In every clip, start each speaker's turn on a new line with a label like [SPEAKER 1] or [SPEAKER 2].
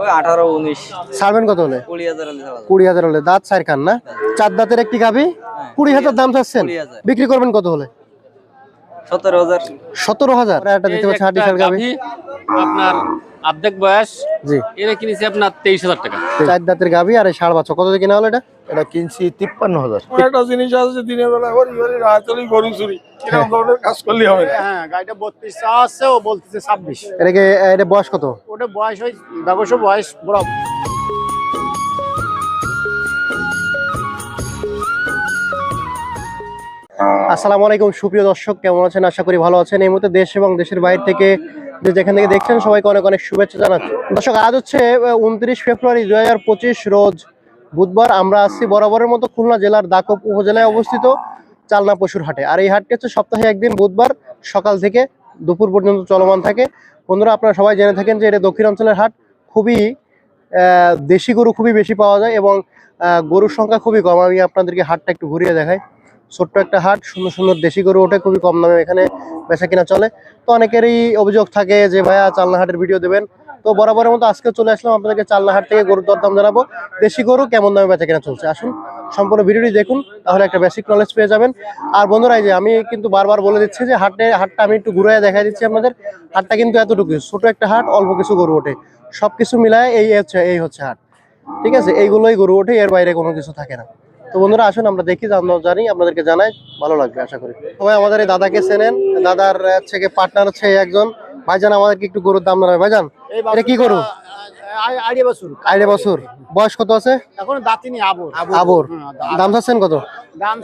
[SPEAKER 1] ওই আঠারো উনিশ।
[SPEAKER 2] ছাড়বেন কত হলে?
[SPEAKER 1] কুড়ি হাজার হলে
[SPEAKER 2] কুড়ি হাজার হলে। দাঁত চার খান না? চার দাঁতের একটি গাভি? কুড়ি হাজার দাম চাচ্ছেন? বিক্রি করবেন কত হলে?
[SPEAKER 1] সতেরো হাজার।
[SPEAKER 2] সতেরো হাজার। একটা দিতে পারছে হাটি
[SPEAKER 3] আপনার অর্ধেক বয়স।
[SPEAKER 2] জি।
[SPEAKER 3] এটা কিনেছি আপনার তেইশ হাজার টাকা।
[SPEAKER 2] চার দাঁতের গাভি আর ষাড় বাচ্চা। কত দিয়ে কিনা হলো এটা?
[SPEAKER 4] এটা কিনছি তিপ্পান্ন হাজার।
[SPEAKER 5] একটা জিনিস আছে দিনের বেলা করি করি রাতলি গরু চুরি। এরকম ধরনের কাজ করলে হবে
[SPEAKER 6] হ্যাঁ গাড়িটা বত্রিশ আছে ও বলতেছে ছাব্বিশ।
[SPEAKER 2] এটাকে এটা বয়স কত?
[SPEAKER 6] ওটা বয়স ওই ব্যবসা বয়স বড়।
[SPEAKER 2] আসসালামু আলাইকুম সুপ্রিয় দর্শক কেমন আছেন? আশা করি ভালো আছেন। এই মুহূর্তে দেশ এবং দেশের বাইরে থেকে যে যেখান থেকে দেখছেন, সবাইকে অনেক অনেক শুভেচ্ছা জানাচ্ছি। দর্শক, আজ হচ্ছে উনত্রিশ ফেব্রুয়ারি দু হাজার পঁচিশ রোজ বুধবার। আমরা আসছি বরাবরের মতো খুলনা জেলার দাকব উপজেলায় অবস্থিত চালনা পশুর হাটে। আর এই হাটটি হচ্ছে সপ্তাহে একদিন বুধবার সকাল থেকে দুপুর পর্যন্ত চলমান থাকে। বন্ধুরা, আপনারা সবাই জেনে থাকেন যে এটা দক্ষিণ অঞ্চলের হাট। খুবই দেশি গরু খুবই বেশি পাওয়া যায় এবং গরুর সংখ্যা খুবই কম। আমি আপনাদেরকে হাটটা একটু ঘুরিয়ে দেখাই। ছোট্ট একটা হাট, সুন্দর সুন্দর দেশি গরু ওঠে, খুবই কম দামে এখানে বেচা কিনা চলে। তো অনেকেরই অভিযোগ থাকে যে, ভাইয়া, চালনা হাটের ভিডিও দেবেন। তো বরাবরের মতো আজকে চলে আসলাম আপনাদেরকে চালনা হাট থেকে গরুর দরদাম জানাব। দেশি গরু কেমন দামে বেচা কিনা চলছে? আসুন, সম্পূর্ণ ভিডিওটি দেখুন, তাহলে একটা বেসিক নলেজ পেয়ে যাবেন। আর বন্ধুরা যে আমি কিন্তু বারবার বলে দিচ্ছি যে, হাটে, হাটটা আমি একটু ঘুরে দেখা দিচ্ছি আপনাদের। হাটটা কিন্তু এতটুকু ছোট একটা হাট, অল্প কিছু গরু ওঠে। সবকিছু মিলায় এই হচ্ছে এই হচ্ছে হাট। ঠিক আছে? এইগুলোই গরু ওঠে, এর বাইরে কোনো কিছু থাকে না। তো বন্ধুরা আসুন আমরা দেখি জানি আপনাদেরকে জানাই ভালো লাগবে আশা করি। সবাই আমাদের এই দাদাকে চেনেন দাদার হচ্ছে পার্টনার হচ্ছে একজন। ভাইজান আমাদেরকে একটু গরুর দাম জানাবে ভাইজান এটা কি গরু?
[SPEAKER 6] বছর।
[SPEAKER 2] বছর। বয়স কত আছে?
[SPEAKER 6] এখন দাঁতিনি আবর।
[SPEAKER 2] আবর। দাম চাচ্ছেন কত?
[SPEAKER 6] দাম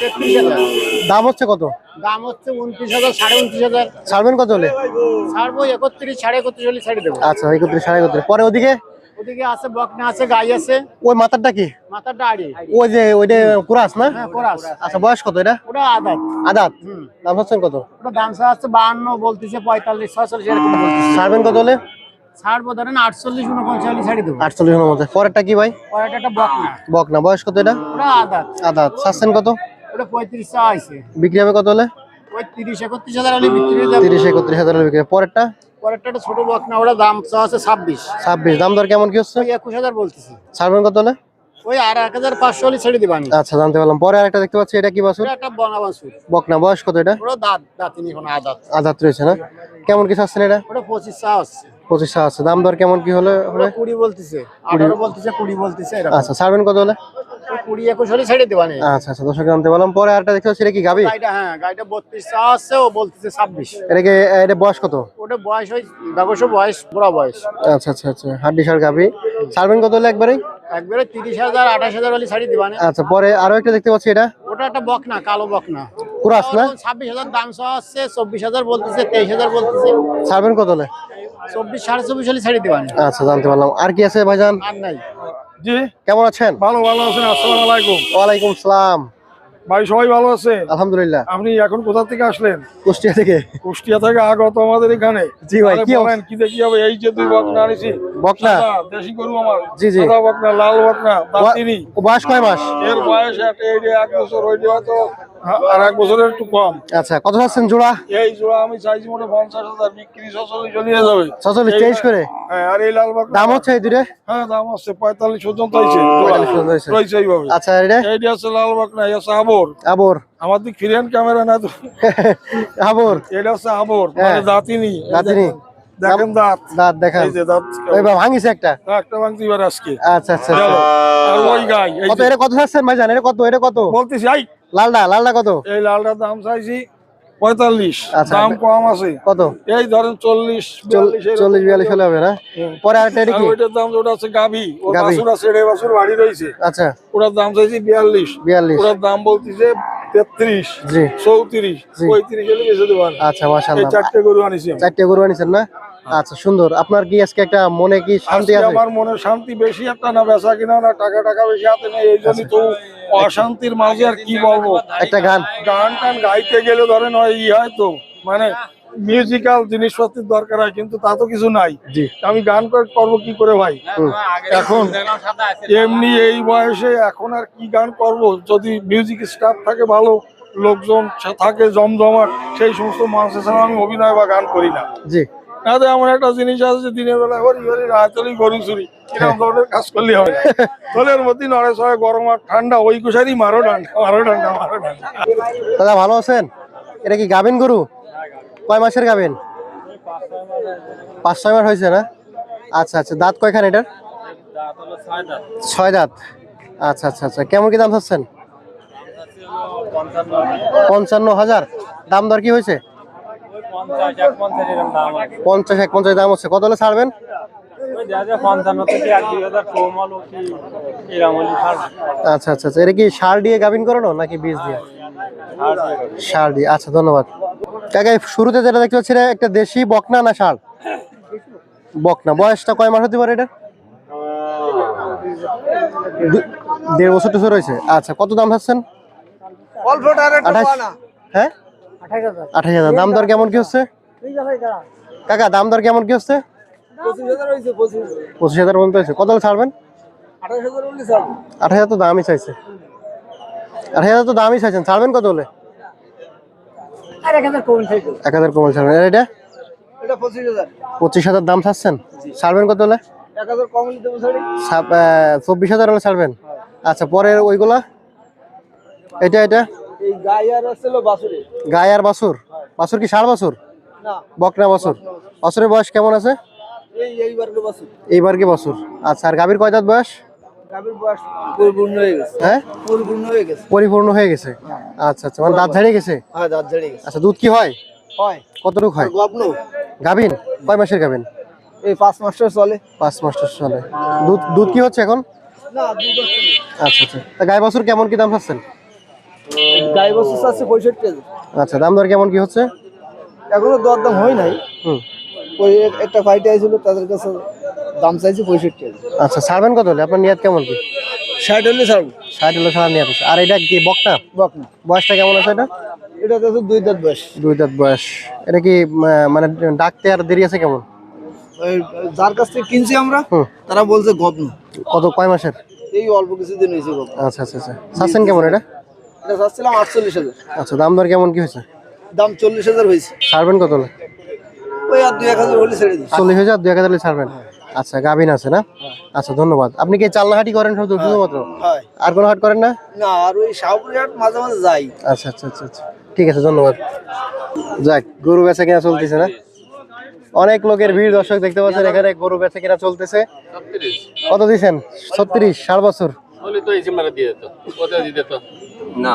[SPEAKER 6] তেত্রিশ হাজার।
[SPEAKER 2] দাম হচ্ছে কত?
[SPEAKER 6] দাম হচ্ছে উনত্রিশ হাজার সাড়ে উনত্রিশ হাজার।
[SPEAKER 2] ছাড়বেন কত হলে?
[SPEAKER 6] ছাড়বো একত্রিশ সাড়ে একত্রিশ হলে ছাড়ে দেবো।
[SPEAKER 2] আচ্ছা একত্রিশ সাড়ে একত্রিশ। পরে ওদিকে?
[SPEAKER 6] ওদিকে আছে বকনা আছে গাই আছে।
[SPEAKER 2] ওই মাথারটা কি?
[SPEAKER 6] মাথাটা আড়ি
[SPEAKER 2] ওই যে ওইটা কুরাস না?
[SPEAKER 6] হ্যাঁ কোরাস।
[SPEAKER 2] আচ্ছা বয়স কত এটা?
[SPEAKER 6] ওটা আদাত।
[SPEAKER 2] আদাত? দাম চাচ্ছেন কত?
[SPEAKER 6] ওটা দাম আছে বাহান্ন বলতেছে পঁয়তাল্লিশ ছয়চল্লিশ এরকম বলতেছে।
[SPEAKER 2] ছাড়বেন কত হলে?
[SPEAKER 6] ছাড়বো ধরেন আটচল্লিশ উনপঞ্চাশ ছাড়ি দেবো।
[SPEAKER 2] আটচল্লিশ মধ্যে পরেরটা কি ভাই?
[SPEAKER 6] আর এটা একটা বকনা।
[SPEAKER 2] বক না বয়স কত এটা?
[SPEAKER 6] ওটা আদাত।
[SPEAKER 2] আদাত। চাচ্ছেন কত?
[SPEAKER 6] ওটা পঁয়ত্রিশ চাওয়া আছে
[SPEAKER 2] বিক্রি হবে কত হলে?
[SPEAKER 6] ওই তিরিশ একত্রিশ হাজার হলে বিক্রি
[SPEAKER 2] তিরিশ একত্রিশ হাজার হলে বিক্রি হবে। পরেরটা?
[SPEAKER 6] পরেরটা একটা ছোট বকনা ওটা দাম চাওয়া আছে ছাব্বিশ।
[SPEAKER 2] ছাব্বিশ দাম দর কেমন কি হচ্ছে?
[SPEAKER 6] একুশ হাজার বলতেছি।
[SPEAKER 2] ছাড়বেন কত হলে?
[SPEAKER 6] ওই আর এক হাজার পাঁচশো হলে ছেড়ে দিবানি
[SPEAKER 2] আচ্ছা জানতে পারলাম। পরে আরেকটা দেখতে পাচ্ছি এটা কি
[SPEAKER 6] বাসুর একটা বনা বাসুর
[SPEAKER 2] বকনা বয়স কত এটা?
[SPEAKER 6] ওটা দাঁত দাঁতিনি এখন আদাত।
[SPEAKER 2] আদাত রয়েছে না? কেমন কি চাচ্ছেন এটা?
[SPEAKER 6] ওটা পঁচিশ চাওয়া আছে
[SPEAKER 2] পঁচিশ আছে। দাম দর কেমন কি হলে হবে?
[SPEAKER 6] কুড়ি বলতেছে। আঠারো বলতেছে কুড়ি বলতেছে
[SPEAKER 2] আচ্ছা ছাড়বেন কত হলে?
[SPEAKER 6] কুড়ি একুশ হলে ছেড়ে দিবানি
[SPEAKER 2] আচ্ছা আচ্ছা দর্শক জানতে পারলাম পরে আরেকটা দেখতে এটা কি গাবি?
[SPEAKER 6] হ্যাঁ গাড়িটা বত্রিশ আছে ও বলতেছে ছাব্বিশ।
[SPEAKER 2] এটাকে এটা বয়স কত?
[SPEAKER 6] ওটা বয়স ওই ব্যবসা বয়স বড় বয়স।
[SPEAKER 2] আচ্ছা আচ্ছা আচ্ছা হাড্ডি সার গাবি। ছাড়বেন কত হলে একবারে
[SPEAKER 6] একবারে তিরিশ হাজার আঠাশ হাজার হলে ছাড়ি দিবানি
[SPEAKER 2] আচ্ছা পরে আরও একটা দেখতে পাচ্ছি এটা?
[SPEAKER 6] ওটা একটা বকনা কালো বকনা।
[SPEAKER 2] কুরাস না?
[SPEAKER 6] ছাব্বিশ হাজার দাম চাওয়া আছে চব্বিশ হাজার বলতেছে তেইশ হাজার বলতেছে।
[SPEAKER 2] ছাড়বেন কত হলে?
[SPEAKER 6] চব্বিশ সাড়ে চব্বিশ হলে ছাড়ি দিবানি।
[SPEAKER 2] আচ্ছা জানতে পারলাম। আর কি আছে ভাইজান?
[SPEAKER 6] আর নাই।
[SPEAKER 5] জি।
[SPEAKER 2] কেমন আছেন?
[SPEAKER 5] ভালো ভালো আছেন। আসসালামু আলাইকুম।
[SPEAKER 2] ওয়ালাইকুম সালাম।
[SPEAKER 5] ভাই সবাই ভালো আছে?
[SPEAKER 2] আলহামদুলিল্লাহ।
[SPEAKER 5] আপনি এখন কোথা থেকে আসলেন?
[SPEAKER 2] কুষ্টিয়া থেকে।
[SPEAKER 5] কুষ্টিয়া থেকে আগত আমাদের এখানে।
[SPEAKER 2] জি ভাই, কি
[SPEAKER 5] বলেন কি দেখি হবে? এই যে দুই বকনা আনিছি।
[SPEAKER 2] বকনা?
[SPEAKER 5] দেশি গরু আমার।
[SPEAKER 2] জি, জি।
[SPEAKER 5] বকনা লাল বকনা দাঁতিনি
[SPEAKER 2] বয়স কয় মাস?
[SPEAKER 5] এর বয়স একটা এই যে এক বছর হয়তো আর এক বছরের একটু কম।
[SPEAKER 2] আচ্ছা কত চাচ্ছেন জোড়া?
[SPEAKER 5] এই জোড়া আমি চাইছি হয় পঞ্চাশ হাজার বিক্রি ছচল্লিশ চলিয়ে যাবে।
[SPEAKER 2] ছচল্লিশ তেইশ করে?
[SPEAKER 5] হ্যাঁ আর এই লাল বকনা
[SPEAKER 2] দাম হচ্ছে এই দুটো
[SPEAKER 5] হ্যাঁ দাম হচ্ছে পঁয়তাল্লিশ পর্যন্ত হয়েছে।
[SPEAKER 2] 45
[SPEAKER 5] রয়েছে এইভাবে।
[SPEAKER 2] আচ্ছা এটা?
[SPEAKER 5] এইটা হচ্ছে হচ্ছে আবর।
[SPEAKER 2] আবর।
[SPEAKER 5] আমার দিক ফিরেন ক্যামেরা না তো।
[SPEAKER 2] আবর।
[SPEAKER 5] এটা হচ্ছে আবর
[SPEAKER 2] হ্যাঁ।
[SPEAKER 5] মানে দাঁতিনি।
[SPEAKER 2] দাঁতিনি।
[SPEAKER 5] দেখেন- দাঁত।
[SPEAKER 2] দাঁত দেখান।
[SPEAKER 5] এই যে দাঁত
[SPEAKER 2] ওই ভাঙিছে একটা?
[SPEAKER 5] এবার আজকে।
[SPEAKER 2] আচ্ছা আচ্ছা আচ্ছা।
[SPEAKER 5] আর ওই গাই এই
[SPEAKER 2] কত এটা কত চাচ্ছেন ভাই জানেন এটা কত? এটা কত?
[SPEAKER 5] বলতেছি আই
[SPEAKER 2] লালডা লালডা কত?
[SPEAKER 5] এই লালডার দাম চাইছি পঁয়তাল্লিশ
[SPEAKER 2] আচ্ছা।
[SPEAKER 5] দাম কম আছে।
[SPEAKER 2] কত?
[SPEAKER 5] এই ধরেন চল্লিশ।
[SPEAKER 2] চল্লিশ বিয়াল্লিশ হলে হবে না? পরে আরেকটা কি?
[SPEAKER 5] ওইটার দাম আছে গাভি। আছে বাড়ি রয়েছে।
[SPEAKER 2] আচ্ছা।
[SPEAKER 5] ওটার দাম চাইছি বিয়াল্লিশ।
[SPEAKER 2] বিয়াল্লিশ।
[SPEAKER 5] ওটার দাম বলতেছে তেত্রিশ
[SPEAKER 2] জি।
[SPEAKER 5] চৌত্রিশ। পঁয়ত্রিশ হলে বেঁচে দেবেন
[SPEAKER 2] আচ্ছা
[SPEAKER 5] এই
[SPEAKER 2] মাশাআল্লাহ
[SPEAKER 5] চারটে গরু আনিছেন।
[SPEAKER 2] চারটে গরু আনিছেন না? আচ্ছা সুন্দর। আপনার কি আজকে একটা মনে কি শান্তি আছে?
[SPEAKER 5] আমার মনে শান্তি বেশি একটা না বেচা কিনা না টাকা টাকা বেশি হাতে নেই এই তো অশান্তির মাঝে আর কি বলব?
[SPEAKER 2] একটা গান।
[SPEAKER 5] গান টান গাইতে গেলে ধরেন ওই ই হয় তো মানে মিউজিক্যাল জিনিসপত্রের দরকার হয় কিন্তু তা তো কিছু নাই।
[SPEAKER 2] জি।
[SPEAKER 5] আমি গান করে- করব কি করে ভাই? এখন এমনি এই বয়সে এখন আর কি গান করব? যদি মিউজিক স্টাফ থাকে ভালো লোকজন থাকে জমজমাট সেই সমস্ত মানুষের ছাড়া আমি অভিনয় বা গান করি না।
[SPEAKER 2] জি।
[SPEAKER 5] না তো এমন একটা জিনিস আছে যে দিনের বেলা হরি হরি রাতলি গরু চুরি এরকম ধরনের কাজ করলে হবে তোলের মধ্যে নড়ে সবাই গরম আর ঠান্ডা ওই কুশারি মারো ডান্ডা মারো ডান্ডা মারো ডান্ডা।
[SPEAKER 2] দাদা ভালো আছেন? এটা কি গাবেন গরু? কয় মাসের গাবিন পাঁচ, ছয় মাস হয়েছে না? আচ্ছা আচ্ছা। দাঁত কয়খান এটার? ছয় দাঁত। আচ্ছা আচ্ছা আচ্ছা। কেমন কি দাম চাচ্ছেন? পঞ্চান্ন হাজার। দাম দর কি হয়েছে? পঞ্চাশ, এক পঞ্চাশ দাম হচ্ছে। কত হলে ছাড়বেন? আচ্ছা আচ্ছা আচ্ছা। এটা কি সার দিয়ে গাভিন করানো নাকি বীজ দিয়ে? সার দিয়ে। আচ্ছা ধন্যবাদ। কাকা শুরুতে যেটা দেখতে পাচ্ছি একটা দেশি বকনা না সার বকনা। বয়সটা কয় মাস হতে পারে এটা দু- দেড় বছর টুসর রয়েছে আচ্ছা কত দাম আঠাশ হ্যাঁ? আঠাশ হাজার। দাম দর কেমন কি হচ্ছে? কাকা দাম দর কেমন কি হচ্ছে? পঁচিশ হাজার পর্যন্ত হয়েছে। কত হলে ছাড়বেন? আঠাশ হাজার তো দামই চাইছে। আঠাশ হাজার তো দামই চাইছেন। ছাড়বেন কত হলে? এক হাজার কমল ছাড়বেন আর এটা? পঁচিশ হাজার। দাম ছাড়ছেন? ছাড়বেন কত হলে? চব্বিশ হাজার হলে ছাড়বেন? আচ্ছা পরের ওইগুলা? এটা এটা? গায়ে আর বাছুর বাছুর কি ষাট বছর বকনা বছর বছরের বয়স কেমন আছে? এইবার কি বছর আচ্ছা আর গাভীর কয় দাঁত বয়স?
[SPEAKER 1] পরিপূর্ণ হয়ে গেছে।
[SPEAKER 2] হ্যাঁ?
[SPEAKER 1] পরিপূর্ণ হয়ে গেছে।
[SPEAKER 2] পরিপূর্ণ হয়ে গেছে? আচ্ছা আচ্ছা। মানে দাঁত ঝাড়িয়ে গেছে?
[SPEAKER 1] হ্যাঁ দাঁত গেছে।
[SPEAKER 2] আচ্ছা দুধ কি হয়?
[SPEAKER 1] হয়।
[SPEAKER 2] কতটুকু হয়?
[SPEAKER 1] গবনো।
[SPEAKER 2] গাভিন? কয় মাসের গাভিন?
[SPEAKER 1] এই পাঁচ মাস্টার চলে।
[SPEAKER 2] পাঁচ মাসের চলে। দুধ দুধ কি হচ্ছে এখন?
[SPEAKER 1] না দুধ হচ্ছে
[SPEAKER 2] আচ্ছা আচ্ছা। তা গায়ে বছর কেমন কি দাম পাচ্ছেন
[SPEAKER 1] গাই বছর আছে পঁয়ষট্টি
[SPEAKER 2] আচ্ছা দাম দর কেমন কি হচ্ছে?
[SPEAKER 1] এখনও দরদাম হয় নাই।
[SPEAKER 2] হুম।
[SPEAKER 1] ওই একটা ফাইটে আইছিল তাদের কাছে দাম চাইছি পঁয়ষট্টি
[SPEAKER 2] আচ্ছা ছাড়বেন কত হলে? আপনার নিয়াত কেমন কি?
[SPEAKER 1] ষাট হলে ছাড়বো।
[SPEAKER 2] ষাট হলে ছাড়া নিয়াত আছে। আর এটা কি বকটা
[SPEAKER 1] বকনা।
[SPEAKER 2] বয়সটা কেমন আছে এটা?
[SPEAKER 1] এটা তো দুই দাঁত বয়স।
[SPEAKER 2] দুই দাঁত বয়স। এটা কি মানে ডাকতে আর দেরি আছে কেমন?
[SPEAKER 1] ওই যার কাছ থেকে কিনছি আমরা তারা বলছে গবন
[SPEAKER 2] কত কয় মাসের?
[SPEAKER 1] এই অল্প কিছুদিন হয়েছে গবন
[SPEAKER 2] আচ্ছা আচ্ছা আচ্ছা। চাচ্ছেন কেমন এটা?
[SPEAKER 1] এটা চাচ্ছিলাম আটচল্লিশ হাজার।
[SPEAKER 2] আচ্ছা দাম দর কেমন কি হয়েছে?
[SPEAKER 1] দাম চল্লিশ হাজার হয়েছে।
[SPEAKER 2] ছাড়বেন কত হলে?
[SPEAKER 1] ওই আর দুই এক হাজার হলে ছেড়ে দিই
[SPEAKER 2] চল্লিশ হাজার দুই এক হাজার হলে ছাড়বেন। আচ্ছা গাভিন আছে না? আচ্ছা ধন্যবাদ। আপনি কি চালনাহাটি করেন শুধু শুধুমাত্র?
[SPEAKER 1] হয়।
[SPEAKER 2] আর কোনো হাট করেন না?
[SPEAKER 1] না আর ওই শাহপুরি হাট মাঝে মাঝে যাই।
[SPEAKER 2] আচ্ছা আচ্ছা আচ্ছা আচ্ছা। ঠিক আছে ধন্যবাদ। যাক গরু বেচা কিনা চলতেছে না? অনেক লোকের ভিড় দর্শক দেখতে পাচ্ছেন এখানে গরু বেচা কিনা চলতেছে। কত দিছেন? ছত্রিশ ষাট বছর।
[SPEAKER 1] না।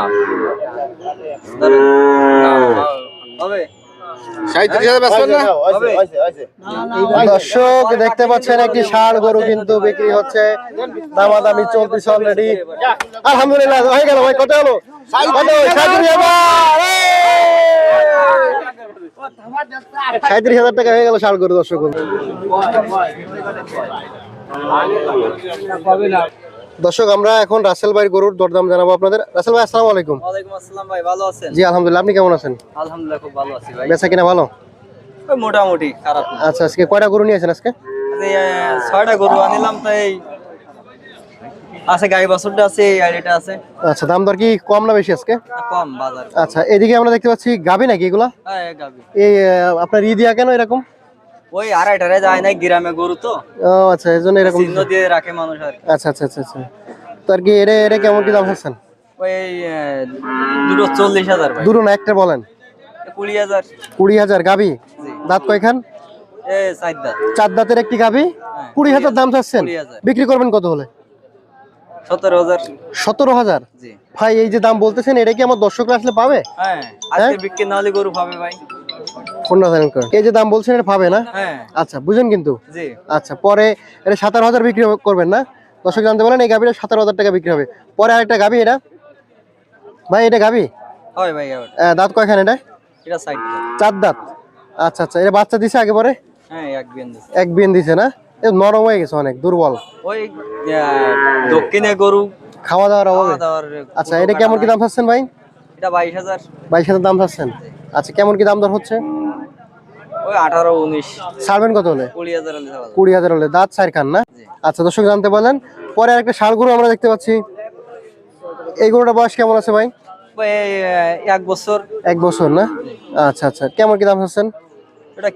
[SPEAKER 2] দর্শক দেখতে পাচ্ছেন একটি ষাড় গরু কিন্তু বিক্রি হচ্ছে দামাদামি চলতেছে অলরেডি আলহামদুলিল্লাহ হয়ে গেল ভাই কত হলো সাঁত্রিশ হাজার টাকা হয়ে গেল ষাড় গরু দর্শক। দর্শক আমরা এখন রাসেল ভাইয়ের গরুর দরদাম জানাব আপনাদের। রাসেল ভাই আসসালামু আলাইকুম।
[SPEAKER 1] ওয়ালাইকুম আসসালাম ভাই ভালো আছেন?
[SPEAKER 2] জি আলহামদুলিল্লাহ আপনি কেমন আছেন?
[SPEAKER 1] আলহামদুলিল্লাহ খুব ভালো আছি ভাই।
[SPEAKER 2] বেচা কিনা ভালো?
[SPEAKER 1] ওই মোটামুটি খারাপ না।
[SPEAKER 2] আচ্ছা আজকে কয়টা গরু নিয়েছেন আজকে?
[SPEAKER 1] আহ, ছয়টা গরু আনিলাম তাই আছে গাই বাছুরটা আছে এই আইডিটা আছে।
[SPEAKER 2] আচ্ছা দাম দর কি কম না বেশি আজকে?
[SPEAKER 1] কম বাজার।
[SPEAKER 2] আচ্ছা এদিকে আমরা দেখতে পাচ্ছি গাবি নাকি এগুলা?
[SPEAKER 1] হ্যাঁ গাবি
[SPEAKER 2] এই আপনার ই দিয়া কেন এরকম?
[SPEAKER 1] ওই আড়াইটারে যায় না গ্রামে গরু তো।
[SPEAKER 2] ও আচ্ছা এই জন্য এরকম
[SPEAKER 1] চিহ্ন দিয়ে রাখে মানুষ আর
[SPEAKER 2] আচ্ছা আচ্ছা আচ্ছা আচ্ছা। তো আর কি এটা এটা কেমন কি দাম হচ্ছেন?
[SPEAKER 1] ওই দুটো চল্লিশ হাজার
[SPEAKER 2] দুটো না একটা বলেন?
[SPEAKER 1] কুড়ি হাজার।
[SPEAKER 2] কুড়ি হাজার গাবি দাঁত কয়খান?
[SPEAKER 1] চার
[SPEAKER 2] দাঁতের একটি গাবি
[SPEAKER 1] হ্যাঁ,
[SPEAKER 2] কুড়ি হাজার দাম চাচ্ছেন? বিক্রি করবেন কত হলে?
[SPEAKER 1] সতেরো হাজার।
[SPEAKER 2] সতেরো হাজার? ভাই এই যে দাম বলতেছেন এটা কি আমার দর্শকরা আসলে পাবে?
[SPEAKER 1] হ্যাঁ? বিক্রি না হলে গরু পাবে ভাই।
[SPEAKER 2] কোনটা জানেন করেন? এই যে দাম বলছেন এটা পাবে না?
[SPEAKER 1] হ্যাঁ।
[SPEAKER 2] আচ্ছা বুঝেন কিন্তু। আচ্ছা পরে এটা সাতারো হাজার বিক্রি করবেন না? দর্শক জানতে বলেন এই গাভিটা সতেরো হাজার টাকা বিক্রি হবে। পরে আরেকটা গাভি এটা? ভাই এটা গাভি? দাঁত কয়খান এটা? চার দাঁত। আচ্ছা আচ্ছা এটা বাচ্চা দিছে আগে পরে?
[SPEAKER 1] হ্যাঁ এক বিয়ান দিছে।
[SPEAKER 2] বিন দিছে না? নরম হয়ে গেছে অনেক দুর্বল।
[SPEAKER 1] ওই দক্ষিণে গরু।
[SPEAKER 2] খাওয়া দাওয়ার অভাবে? আচ্ছা এটা কেমন কি দাম চাচ্ছেন ভাই?
[SPEAKER 1] এটা বাইশ হাজার।
[SPEAKER 2] বাইশ হাজার দাম চাচ্ছেন? আচ্ছা কেমন কি দাম দর হচ্ছে?
[SPEAKER 1] ওই আঠারো উনিশ।
[SPEAKER 2] ছাড়বেন কত হলে?
[SPEAKER 1] কুড়ি হাজার হলে
[SPEAKER 2] কুড়ি হাজার হলে। দাঁত চার খান না? আচ্ছা দর্শক জানতে পারলেন পরে আরেকটা ষাড় গরু আমরা দেখতে পাচ্ছি। এই গরুটা বয়স কেমন আছে ভাই?
[SPEAKER 1] এক বছর।
[SPEAKER 2] এক বছর না? আচ্ছা আচ্ছা। কেমন কি দাম চাচ্ছেন?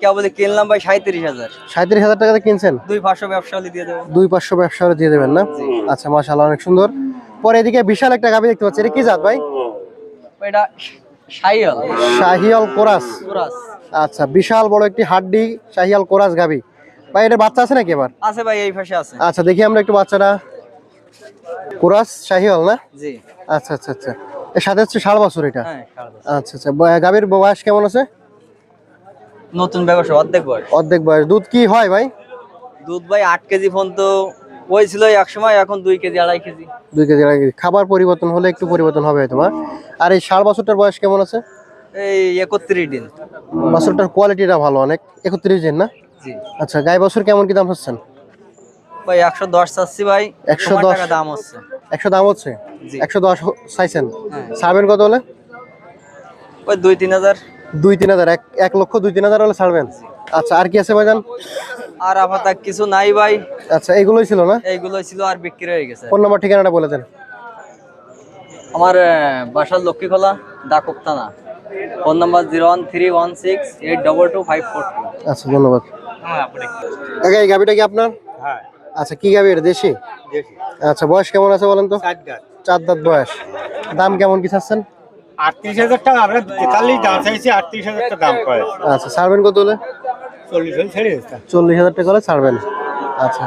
[SPEAKER 1] কেবলই কিনলাম ভাই সাঁত্রিশ হাজার।
[SPEAKER 2] সাঁত্রিশ হাজার টাকাতে কিনছেন?
[SPEAKER 1] দুই পাঁচশো ব্যবসা দিয়ে দেবো
[SPEAKER 2] দুই পাঁচশো ব্যবসারে দিয়ে দেবেন না? আচ্ছা অনেক সুন্দর। পরে এদিকে বিশাল একটা গাভি দেখতে পাচ্ছি। এটা কি জাত ভাই?
[SPEAKER 1] এটা
[SPEAKER 2] শাহিয়াল। কোরাস। আচ্ছা বিশাল বড় একটি হাড্ডি শাহিয়াল কোরাস গাভি ভাই এটা বাচ্চা আছে নাকি এবার?
[SPEAKER 1] আছে ভাই এই পাশে আছে।
[SPEAKER 2] আচ্ছা দেখি আমরা একটু বাচ্চাটা। কোরাস শাহিয়াল না?
[SPEAKER 1] জি।
[SPEAKER 2] আচ্ছা আচ্ছা আচ্ছা। এর সাথে হচ্ছে ষাট বছর এটা?
[SPEAKER 1] হ্যাঁ সাড়ে।
[SPEAKER 2] আচ্ছা আচ্ছা। গাভীর বয়স কেমন আছে?
[SPEAKER 1] নতুন ব্যবসা অর্ধেক বয়স।
[SPEAKER 2] অর্ধেক বয়স। দুধ কি হয় ভাই?
[SPEAKER 1] দুধ ভাই আট কেজি ফোন তো ওই ছিল এক সময় এখন দুই কেজি আড়াই কেজি।
[SPEAKER 2] দুই কেজি আড়াই কেজি। খাবার পরিবর্তন হলে একটু পরিবর্তন হবে তোমার আর এই ষাট বছরটার বয়স কেমন আছে?
[SPEAKER 1] এই একত্রিশ দিন।
[SPEAKER 2] বছরটার কোয়ালিটিটা ভালো অনেক। একত্রিশ দিন না?
[SPEAKER 1] জি।
[SPEAKER 2] আচ্ছা গাই বছর কেমন কি দাম হচ্ছেন?
[SPEAKER 1] ভাই একশো দশ চাচ্ছি ভাই।
[SPEAKER 2] 110
[SPEAKER 1] তোমার টাকা দাম হচ্ছে।
[SPEAKER 2] একশো দাম হচ্ছে? একশো দশ চাইছেন?
[SPEAKER 1] হ্যাঁ।
[SPEAKER 2] ছাড়বেন কত হলে?
[SPEAKER 1] ওই দুই তিন হাজার।
[SPEAKER 2] দুই তিন হাজার। এক এক লক্ষ দুই তিন হাজার হলে ছাড়বেন? আচ্ছা আর কি আছে ভাইজান?
[SPEAKER 1] আর আপাতত কিছু নাই ভাই।
[SPEAKER 2] আচ্ছা এগুলোই ছিল না?
[SPEAKER 1] এইগুলো ছিল আর বিক্রি হয়ে গেছে।
[SPEAKER 2] ফোন নাম্বার ঠিকানাটা বলে দেন।
[SPEAKER 1] আমার বাসার লক্ষ্মীখোলা ডাকক থানা। Phone number zero one three one six eight double two five four two.
[SPEAKER 2] আচ্ছা ধন্যবাদ। কাকা এই গাবিটা কি আপনার? হ্যাঁ। আচ্ছা কি গাবি এটা দেশি? আচ্ছা বয়স কেমন আছে বলেন তো? চার দাঁত। বয়স। দাম কেমন কি চাচ্ছেন?
[SPEAKER 7] আটত্রিশ হাজার টাকা আমরা তেতাল্লিশ দাম চাইছি আটত্রিশ হাজার টাকা দাম করে
[SPEAKER 2] আচ্ছা ছাড়বেন কত হলে?
[SPEAKER 7] চল্লিশ
[SPEAKER 2] হাজার টাকা করে ছাড়বেন। আচ্ছা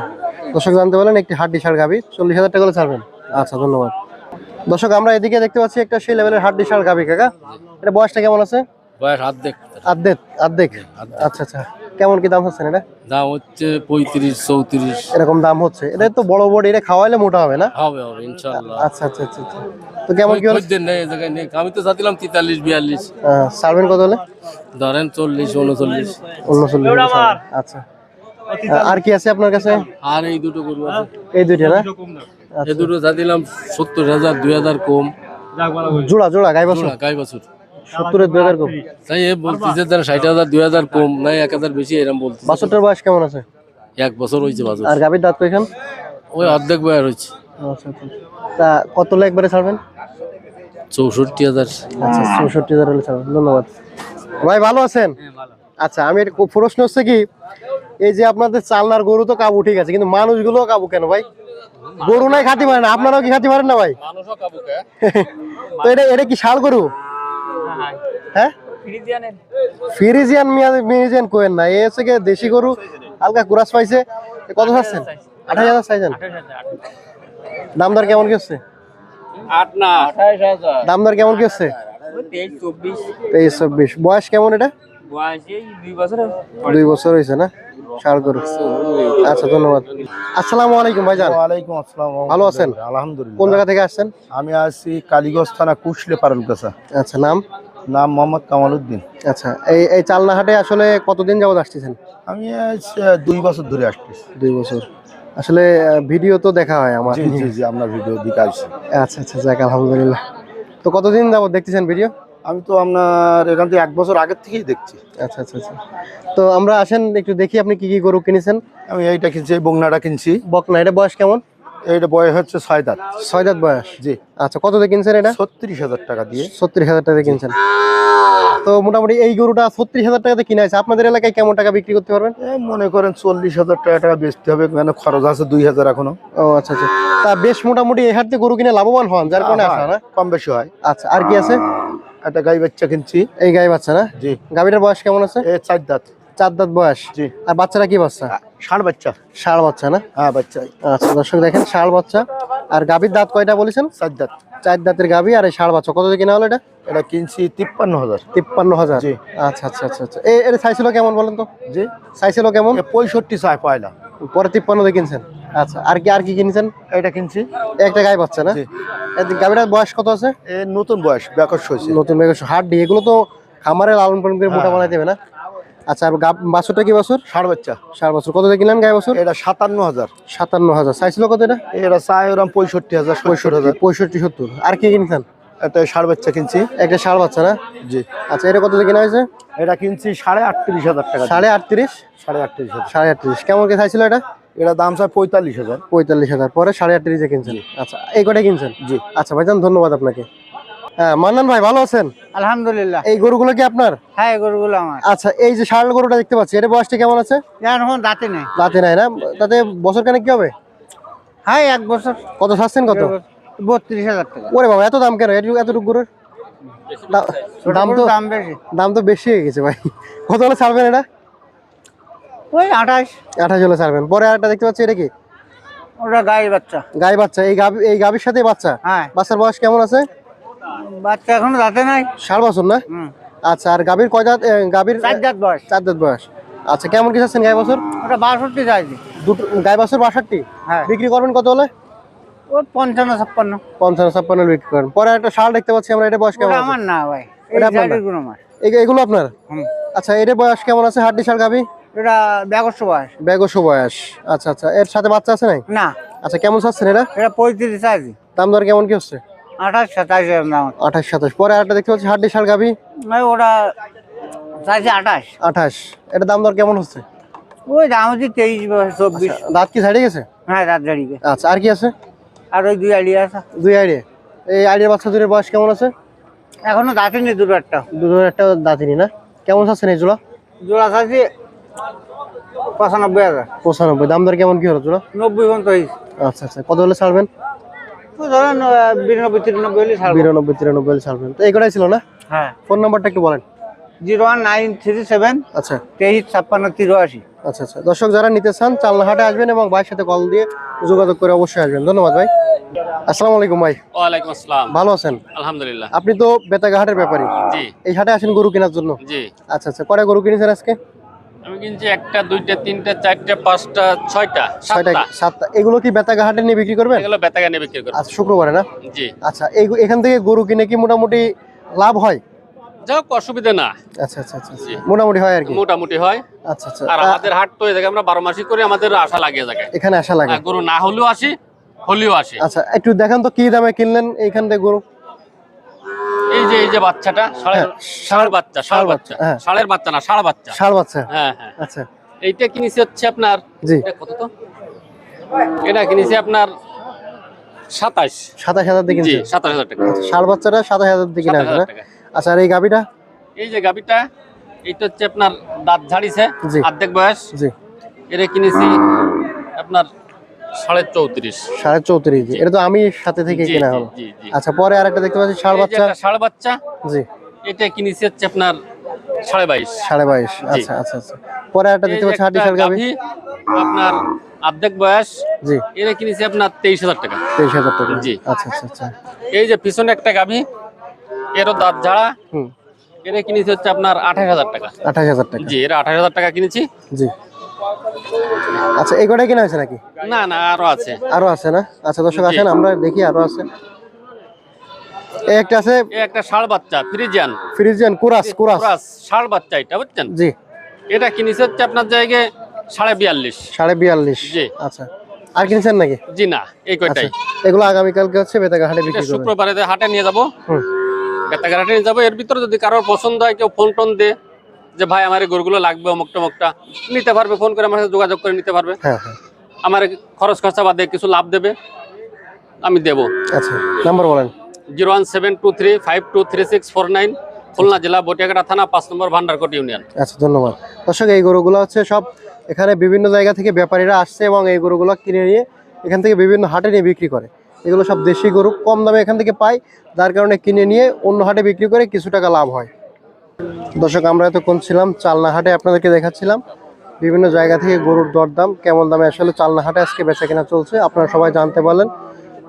[SPEAKER 2] দর্শক জানতে পারলেন একটি হাড্ডি সার গাবি চল্লিশ হাজার টাকা হলে ছাড়বেন। আচ্ছা ধন্যবাদ। দর্শক আমরা এদিকে দেখতে পাচ্ছি একটা সেই লেভেলের হাড্ডি সার গাবি কাকা। এটা বয়সটা কেমন আছে?
[SPEAKER 8] বয়স অর্ধেক।
[SPEAKER 2] আর্ধেক আর্ধেক আচ্ছা আচ্ছা। কেমন কি দাম হচ্ছে এটা?
[SPEAKER 8] দাম হচ্ছে পঁয়ত্রিশ চৌত্রিশ।
[SPEAKER 2] এরকম দাম হচ্ছে। এটা তো বড় বড় এটা খাওয়াইলে মোটা হবে না?
[SPEAKER 8] হবে হবে ইনশাল্লাহ
[SPEAKER 2] আচ্ছা আচ্ছা আচ্ছা আচ্ছা। তো কেমন কি
[SPEAKER 8] খদ্দের নেই এই জায়গায় নেই। আমি তো চাচ্ছিলাম তেতাল্লিশ বিয়াল্লিশ।
[SPEAKER 2] সার্ভেন কত হলে?
[SPEAKER 8] ধরেন চল্লিশ উনচল্লিশ।
[SPEAKER 2] উনচল্লিশ। আচ্ছা। আর কি আছে আপনার কাছে?
[SPEAKER 8] আর এই দুটো গরু আছে।
[SPEAKER 2] এই দুইটা না?
[SPEAKER 8] এই দুটো চাচ্ছিলাম সত্তর হাজার দুই হাজার কম।
[SPEAKER 2] জোড়া জোড়া গাই বছর?
[SPEAKER 8] গাই বছর।
[SPEAKER 2] সত্তরের দুই হাজার কম।
[SPEAKER 8] তাই বলতেছে তারা ষাট হাজার দুই হাজার কম নাই এক হাজার বেশি এরকম
[SPEAKER 2] বাছরটার বয়স কেমন আছে?
[SPEAKER 8] এক বছর হয়েছে
[SPEAKER 2] আর গাভীর দাঁত কইখান
[SPEAKER 8] ওই অর্ধেক বয়ার হয়েছে।
[SPEAKER 2] আচ্ছা আচ্ছা। তা কত হলে একবারে ছাড়বেন?
[SPEAKER 8] চৌষট্টি হাজার।
[SPEAKER 2] আচ্ছা চৌষট্টি হাজার হলে ছাড়বেন। ধন্যবাদ। ভাই ভালো আছেন? আচ্ছা আমি একটা প্রশ্ন হচ্ছে কি এই যে আপনাদের চালনার গরু তো কাবু ঠিক আছে কিন্তু মানুষগুলো কাবু কেন ভাই? গরু নাই খাতি পারে না। আপনারাও কি খাতি পারেন না ভাই? তো এটা এটা কি শাল গরু? হ্যাঁ? ফিরিজিয়ান মিয়াজিয়ান কোয়েন না এ হচ্ছে গিয়ে দেশি গরু হালকা কুরাস পাইছে। কত চাচ্ছেন? আঠাশ হাজার চাইছেন? দাম দর কেমন কি হচ্ছে? দাম দর কেমন কি হচ্ছে?
[SPEAKER 1] তেইশ চব্বিশ।
[SPEAKER 2] বয়স কেমন এটা?
[SPEAKER 1] দুই বছর
[SPEAKER 2] দুই বছর হয়েছে না? গরু আচ্ছা ধন্যবাদ। আসসালামু আলাইকুম ভাইজান।
[SPEAKER 4] ওয়ালাইকুম আসসালাম।
[SPEAKER 2] ভালো আছেন? কোন জায়গা থেকে আসছেন?
[SPEAKER 4] আমি আসছি কালীগঞ্জ থানা কুশলে
[SPEAKER 2] আচ্ছা নাম?
[SPEAKER 4] নাম মোহাম্মদ কামাল উদ্দিন।
[SPEAKER 2] আচ্ছা এই এই চালনাহাটে আসলে কতদিন যাবত আসতেছেন?
[SPEAKER 4] আমি দুই বছর ধরে আসতেছি।
[SPEAKER 2] দুই বছর। আসলে ভিডিও তো দেখা হয় আমার।
[SPEAKER 4] জি জি জি আপনার ভিডিও দিকে আসছি।
[SPEAKER 2] আচ্ছা আচ্ছা যাক আলহামদুলিল্লাহ। তো কতদিন যাবত দেখতেছেন ভিডিও?
[SPEAKER 4] আমি তো আপনার এখান থেকে এক বছর আগের থেকেই দেখছি।
[SPEAKER 2] আচ্ছা আচ্ছা আচ্ছা। তো আমরা আসেন একটু দেখি আপনি কি কি গরু কিনেছেন।
[SPEAKER 4] আমি এইটা কিনছি এই বংনাটা কিনছি।
[SPEAKER 2] বকনা এটা বয়স কেমন?
[SPEAKER 4] এইটা বয়স হচ্ছে ছয় দাঁত।
[SPEAKER 2] ছয় দাঁত বয়স?
[SPEAKER 4] জি।
[SPEAKER 2] আচ্ছা কত দিয়ে কিনছেন এটা?
[SPEAKER 4] ছত্রিশ হাজার টাকা দিয়ে।
[SPEAKER 2] ছত্রিশ হাজার টাকা দিয়ে কিনছেন। তো মোটামুটি এই গরুটা ছত্রিশ হাজার টাকাতে কিনে আছে আপনাদের এলাকায় কেমন টাকা বিক্রি করতে পারবেন?
[SPEAKER 4] মনে করেন চল্লিশ হাজার টাকা টাকা বেচতে হবে মানে খরচ আছে দুই হাজার এখনও।
[SPEAKER 2] ও আচ্ছা আচ্ছা। তা বেশ মোটামুটি এই হাট থেকে গরু কিনে লাভবান হন যার কারণে আসা না?
[SPEAKER 4] কম বেশি হয়।
[SPEAKER 2] আচ্ছা আর কি আছে?
[SPEAKER 4] একটা গাই বাচ্চা কিনছি।
[SPEAKER 2] এই গাই বাচ্চা না?
[SPEAKER 4] জি।
[SPEAKER 2] গাভীটার বয়স কেমন আছে?
[SPEAKER 4] এ চার দাঁত।
[SPEAKER 2] চার দাঁত বয়স।
[SPEAKER 4] জি।
[SPEAKER 2] আর বাচ্চারা কি বাচ্চা?
[SPEAKER 4] ষাট বাচ্চা।
[SPEAKER 2] ষাড় বাচ্চা না?
[SPEAKER 4] হ্যাঁ বাচ্চা।
[SPEAKER 2] আচ্ছা দর্শক দেখেন ষাড় বাচ্চা। আর গাভীর দাঁত কয়টা বলেছেন?
[SPEAKER 4] চার দাঁত।
[SPEAKER 2] চার দাঁতের গাভী আর এই ষাড় বাচ্চা। কত দিয়ে কিনা হলো এটা?
[SPEAKER 4] এটা কিনছি তিপ্পান্ন হাজার।
[SPEAKER 2] তিপ্পান্ন হাজার।
[SPEAKER 4] জি।
[SPEAKER 2] আচ্ছা আচ্ছা আচ্ছা আচ্ছা। এই এর চাইছিল কেমন বলেন তো?
[SPEAKER 4] জি।
[SPEAKER 2] চাইছিল কেমন?
[SPEAKER 4] পঁয়ষট্টি চাই পয়লা।
[SPEAKER 2] পরে দিয়ে কিনছেন? আচ্ছা। আর কি আর কি কিনছেন?
[SPEAKER 4] এটা কিনছি।
[SPEAKER 2] একটা গাই বাচ্চা না? গাভীটার বয়স কত আছে?
[SPEAKER 4] নতুন বয়স ব্যাকর্ষ হয়েছে।
[SPEAKER 2] নতুন বেগুন হাট ডি এগুলো তো খামারে লালন পালন করে মোটা
[SPEAKER 4] হ্যাঁ।
[SPEAKER 2] বানাই দেবে না? আচ্ছা আর বাছুরটা কি বছর?
[SPEAKER 4] ষাট বাচ্চা।
[SPEAKER 2] চার বছর। কত দিয়ে কিনলেন গায়ে বছর?
[SPEAKER 4] এটা সাতান্ন হাজার।
[SPEAKER 2] সাতান্ন হাজার। চাইছিল কত এটা?
[SPEAKER 4] এটা চাই ওরম পঁয়ষট্টি হাজার সত্তর হাজার।
[SPEAKER 2] পঁয়ষট্টি সত্তর। আর কি কিনছেন?
[SPEAKER 4] এটা ষাট বাচ্চা কিনছি।
[SPEAKER 2] একটা ষাড় বাচ্চা না?
[SPEAKER 4] জি।
[SPEAKER 2] আচ্ছা এটা কত কিনা হয়েছে?
[SPEAKER 4] এটা কিনছি সাড়ে আটত্রিশ হাজার টাকা
[SPEAKER 2] সাড়ে আটত্রিশ?
[SPEAKER 4] সাড়ে আটত্রিশ হাজার।
[SPEAKER 2] সাড়ে আটত্রিশ। কেমন কি চাইছিল এটা?
[SPEAKER 4] এটা দাম চাই পঁয়তাল্লিশ হাজার।
[SPEAKER 2] পঁয়তাল্লিশ হাজার। পরে সাড়ে আটত্রিশে কিনছেন? আচ্ছা এই কটাই কিনছেন?
[SPEAKER 4] জি।
[SPEAKER 2] আচ্ছা ভাইজান ধন্যবাদ আপনাকে। হ্যাঁ মান্নান ভাই ভালো আছেন?
[SPEAKER 6] আলহামদুলিল্লাহ।
[SPEAKER 2] এই গরুগুলো কি আপনার?
[SPEAKER 6] হ্যাঁ গরুগুলো আমার।
[SPEAKER 2] আচ্ছা এই যে ষাঁড় গরুটা দেখতে পাচ্ছি এটা বয়সটা কেমন আছে?
[SPEAKER 6] এখন দাঁতে নেই।
[SPEAKER 2] দাঁতে নাই না? তাতে বছর কেন কি হবে?
[SPEAKER 6] হ্যাঁ এক বছর।
[SPEAKER 2] কত ছাড়ছেন কত?
[SPEAKER 6] বত্রিশ হাজার টাকা।
[SPEAKER 2] ওরে বাবা এত দাম কেন? এটুকু এতটুকু গরুর? দাম তো
[SPEAKER 6] দাম বেশি।
[SPEAKER 2] দাম তো বেশি হয়ে গেছে ভাই। কত হলে ছাড়বেন এটা?
[SPEAKER 6] ওই আঠাশ।
[SPEAKER 2] আঠাশ হলে ছাড়বেন। পরে আরেকটা দেখতে পাচ্ছি এটা কি?
[SPEAKER 6] ওটা গাই বাচ্চা।
[SPEAKER 2] গাই বাচ্চা। এই গাবি এই গাবির সাথে বাচ্চা?
[SPEAKER 6] হ্যাঁ।
[SPEAKER 2] বাচ্চার বয়স কেমন আছে?
[SPEAKER 6] বাচ্চা এখনও দাঁতে নাই।
[SPEAKER 2] ষাট বছর না? আচ্ছা আর গাবির কয় দাঁত গাবির
[SPEAKER 6] চার দাঁত বয়স।
[SPEAKER 2] চার দাঁত বয়স। আচ্ছা কেমন কি চাচ্ছেন গাই বছর?
[SPEAKER 6] ওটা বাষট্টি চাইছি।
[SPEAKER 2] দুটো গাই বছর বাষট্টি?
[SPEAKER 6] হ্যাঁ।
[SPEAKER 2] বিক্রি করবেন কত হলে?
[SPEAKER 6] ওই পঞ্চান্ন ছাপ্পান্ন।
[SPEAKER 2] পঞ্চান্ন ছাপ্পান্ন বিক্রি করেন। পরে একটা শাল দেখতে পাচ্ছি আমরা এটা বয়স কেমন
[SPEAKER 6] আমার না ভাই
[SPEAKER 2] এটা আপনার না?
[SPEAKER 6] জায়গাগুলো আমার।
[SPEAKER 2] এই- এগুলো আপনার? আচ্ছা এটার বয়স কেমন আছে হাড্ডি শাল গাবি
[SPEAKER 6] এটা বয়স।
[SPEAKER 2] ব্যাগশো বয়স। আচ্ছা আচ্ছা এর সাথে বাচ্চা আছে নাই?
[SPEAKER 6] না।
[SPEAKER 2] আচ্ছা কেমন চাচ্ছেন এটা?
[SPEAKER 6] এটা পঁয়ত্রিশ চাইছি
[SPEAKER 2] দাম দর কেমন কি হচ্ছে?
[SPEAKER 6] আঠাশ সাতাশ
[SPEAKER 2] আঠাশ সাতাশ। পরে আরেকটা দেখতে পাচ্ছি হাড্ডি শাল গাবি
[SPEAKER 6] ওটা চাইছি আঠাশ।
[SPEAKER 2] আঠাশ। এটা দাম দর কেমন হচ্ছে?
[SPEAKER 6] ওই দাম হচ্ছে তেইশ চব্বিশ।
[SPEAKER 2] আচ্ছা, দাঁত কি ছাড়িয়ে গেছে?
[SPEAKER 6] হ্যাঁ
[SPEAKER 2] আচ্ছা আর কি আছে?
[SPEAKER 6] আর ওই দুই আইডিয়া আছে।
[SPEAKER 2] দুই আইডিয়া। এই আইডিয়ার বাচ্চা দুটোর বয়স কেমন আছে?
[SPEAKER 6] এখনও দাঁতে নেই দুটো একটা।
[SPEAKER 2] দুটোর একটা দাঁতিনি না? কেমন চাচ্ছেন এই জোড়া?
[SPEAKER 6] জোড়া চাইছি পঁচানব্বই হাজার।
[SPEAKER 2] পঁচানব্বই। দাম দর কেমন কি হলো জোড়া?
[SPEAKER 6] নব্বই পর্যন্ত
[SPEAKER 2] আচ্ছা আচ্ছা। কত হলে ছাড়বেন?
[SPEAKER 6] তো ধরেন বিরানব্বই তিরানব্বই হলে
[SPEAKER 2] বিরানব্বই তিরানব্বই হলে ছাড়বেন। তো এই কটাই ছিল না?
[SPEAKER 6] হ্যাঁ।
[SPEAKER 2] ফোন নাম্বারটা একটু বলেন।
[SPEAKER 6] Zero one nine three seven
[SPEAKER 2] আচ্ছা।
[SPEAKER 6] তেইশ ছাপ্পান্ন তিরাশি।
[SPEAKER 2] আচ্ছা আচ্ছা। দর্শক যারা নিতে চান চালনাহাটে আসবেন এবং ভাইয়ের সাথে কল দিয়ে যোগাযোগ করে অবশ্যই আসবেন। ধন্যবাদ ভাই। আসসালামু আলাইকুম ভাই।
[SPEAKER 3] ওয়ালাইকুম আসসালাম।
[SPEAKER 2] ভালো আছেন?
[SPEAKER 3] আলহামদুলিল্লাহ।
[SPEAKER 2] আপনি তো বেতাঘাটের ব্যাপারী।
[SPEAKER 3] জি।
[SPEAKER 2] এই হাটে আসেন গরু কেনার জন্য?
[SPEAKER 3] জি।
[SPEAKER 2] আচ্ছা আচ্ছা। কটা গরু কিনেছেন আজকে?
[SPEAKER 3] আমি কিনছি একটা দুইটা তিনটা চারটা পাঁচটা ছয়টা
[SPEAKER 2] ছয়টা
[SPEAKER 3] সাতটা।
[SPEAKER 2] সাতটা। এগুলো কি বেতাঘাটে নিয়ে বিক্রি করবেন?
[SPEAKER 3] এগুলো বেতাগানে বিক্রি করব।
[SPEAKER 2] আচ্ছা শুক্রবারে না?
[SPEAKER 3] জি।
[SPEAKER 2] আচ্ছা এই এখান থেকে গরু কিনে কি মোটামুটি লাভ হয়?
[SPEAKER 3] যাই হোক অসুবিধা না।
[SPEAKER 2] আচ্ছা আচ্ছা আচ্ছা আচ্ছা। মোটামুটি হয় আর কি?
[SPEAKER 3] মোটামুটি হয়।
[SPEAKER 2] আচ্ছা আচ্ছা।
[SPEAKER 3] আর আমাদের হাট তো এই জায়গায় আমরা বারো মাসই করে আমাদের আশা লাগিয়ে থাকে
[SPEAKER 2] এখানে আসা লাগে?
[SPEAKER 3] গরু না হলেও আসি হলেও আসি।
[SPEAKER 2] আচ্ছা একটু দেখান তো কি দামে কিনলেন এইখান থেকে গরু?
[SPEAKER 3] এই যে এই যে বাচ্চাটা ষাঁড়ের
[SPEAKER 2] হ্যাঁ,
[SPEAKER 3] ষাঁড় বাচ্চা ষাঁড়
[SPEAKER 2] ষাঁড়
[SPEAKER 3] বাচ্চা।
[SPEAKER 2] বাচ্চা, হ্যাঁ।
[SPEAKER 3] ষাঁড়ের বাচ্চা না ষাঁড় বাচ্চা।
[SPEAKER 2] ষাড় বাচ্চা।
[SPEAKER 3] হ্যাঁ হ্যাঁ।
[SPEAKER 2] আচ্ছা।
[SPEAKER 3] এইটা কিনেছি হচ্ছে আপনার
[SPEAKER 2] জি।
[SPEAKER 3] এটা কত তো? এটা কিনেছি আপনার সাতাশ।
[SPEAKER 2] সাতাশ হাজার
[SPEAKER 3] জি সাতাশ হাজার টাকা।
[SPEAKER 2] আচ্ছা, বাচ্চাটা সাতাশ হাজার আসবে না আচ্ছা আর এই গাবিটা
[SPEAKER 3] এই যে গাবিটা এইটা হচ্ছে আপনার দাঁত ঝাড়িছে। অর্ধেক বয়স।
[SPEAKER 2] জি।
[SPEAKER 3] এটা কিনেছি আপনার সাড়ে চৌত্রিশ।
[SPEAKER 2] সাড়ে চৌত্রিশ এটা তো আমি সাথে থেকে কিনা হলো। আচ্ছা পরে আরেকটা দেখতে পাচ্ছি ষাড় বাচ্চা।
[SPEAKER 3] ষাঁড় বাচ্চা
[SPEAKER 2] জি।
[SPEAKER 3] এটা কিনেছি হচ্ছে আপনার সাড়ে বাইশ।
[SPEAKER 2] সাড়ে বাইশ আচ্ছা আচ্ছা আচ্ছা। পরে আরেকটা দেখতে পাচ্ছি গাবি
[SPEAKER 3] গাভী, আপনার অর্ধেক বয়স।
[SPEAKER 2] জি।
[SPEAKER 3] এটা কিনেছি আপনার তেইশ হাজার টাকা।
[SPEAKER 2] তেইশ হাজার টাকা।
[SPEAKER 3] জি।
[SPEAKER 2] আচ্ছা আচ্ছা আচ্ছা।
[SPEAKER 3] এই যে পিছনে একটা গাভী এরও দাঁত ঝাড়া। এটা কিনেছি হচ্ছে আপনার আঠাশ হাজার টাকা।
[SPEAKER 2] আঠাশ হাজার টাকা।
[SPEAKER 3] জি এটা আঠাশ হাজার টাকা কিনেছি।
[SPEAKER 2] জি। আচ্ছা এই কটাই কিনা হয়েছে নাকি?
[SPEAKER 3] না না আরও আছে।
[SPEAKER 2] আরও আছে না? আচ্ছা দর্শক
[SPEAKER 3] জি।
[SPEAKER 2] আসেন আমরা দেখি আরও আছে। এই একটা আছে
[SPEAKER 3] একটা ষাঁড় বাচ্চা ফ্রিজিয়ান।
[SPEAKER 2] ফ্রিজিয়ান কুরাস কুরাস।
[SPEAKER 3] কুরাস ষাঁড় বাচ্চা এটা বুঝছেন?
[SPEAKER 2] জি।
[SPEAKER 3] এটা কিনেছি হচ্ছে আপনার জায়গায় সাড়ে বিয়াল্লিশ।
[SPEAKER 2] সাড়ে বিয়াল্লিশ।
[SPEAKER 3] জি।
[SPEAKER 2] আচ্ছা। আর কিনছেন নাকি?
[SPEAKER 3] জি না এই
[SPEAKER 2] আচ্ছা।
[SPEAKER 3] কয়টাই
[SPEAKER 2] এগুলো আগামীকালকে হচ্ছে বেতাগা হাটে বিক্রি
[SPEAKER 3] শুক্রবারে হাটে নিয়ে যাব। বেতাগার নিয়ে যাব। এর ভিতরে যদি কারোর পছন্দ হয় কেউ ফোন টোন দে যে ভাই আমার এই গরুগুলো লাগবে অমুক টমুকটা নিতে পারবে ফোন করে আমার সাথে যোগাযোগ করে নিতে পারবে।
[SPEAKER 2] হ্যাঁ হ্যাঁ।
[SPEAKER 3] আমার খরচ খরচা বাদে কিছু লাভ দেবে। আমি দেবো।
[SPEAKER 2] আচ্ছা নাম্বার বলেন।
[SPEAKER 3] Zero one seven two three five two three six four nine Khulna জেলা বটিয়াঘাটা থানা পাঁচ নম্বর ভান্ডারকোট ইউনিয়ন।
[SPEAKER 2] আচ্ছা ধন্যবাদ। দর্শক এই গরুগুলো হচ্ছে সব এখানে বিভিন্ন জায়গা থেকে ব্যাপারীরা আসছে এবং এই গরুগুলো কিনে নিয়ে এখান থেকে বিভিন্ন হাটে নিয়ে বিক্রি করে। এগুলো সব দেশি গরু, কম দামে এখান থেকে পাই, যার কারণে কিনে নিয়ে অন্য হাটে বিক্রি করে কিছু টাকা লাভ হয়। দর্শক, আমরা এতক্ষণ ছিলাম চালনা হাটে, আপনাদেরকে দেখাচ্ছিলাম বিভিন্ন জায়গা থেকে গরুর দরদাম, কেমন দামে আসলে চালনা হাটে আজকে বেচা কেনা চলছে, আপনারা সবাই জানতে পারলেন।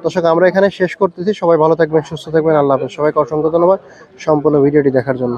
[SPEAKER 2] দর্শক, আমরা এখানে শেষ করতেছি, সবাই ভালো থাকবেন, সুস্থ থাকবেন, আল্লাহ হাফেজ। সবাইকে অসংখ্য ধন্যবাদ সম্পূর্ণ ভিডিওটি দেখার জন্য।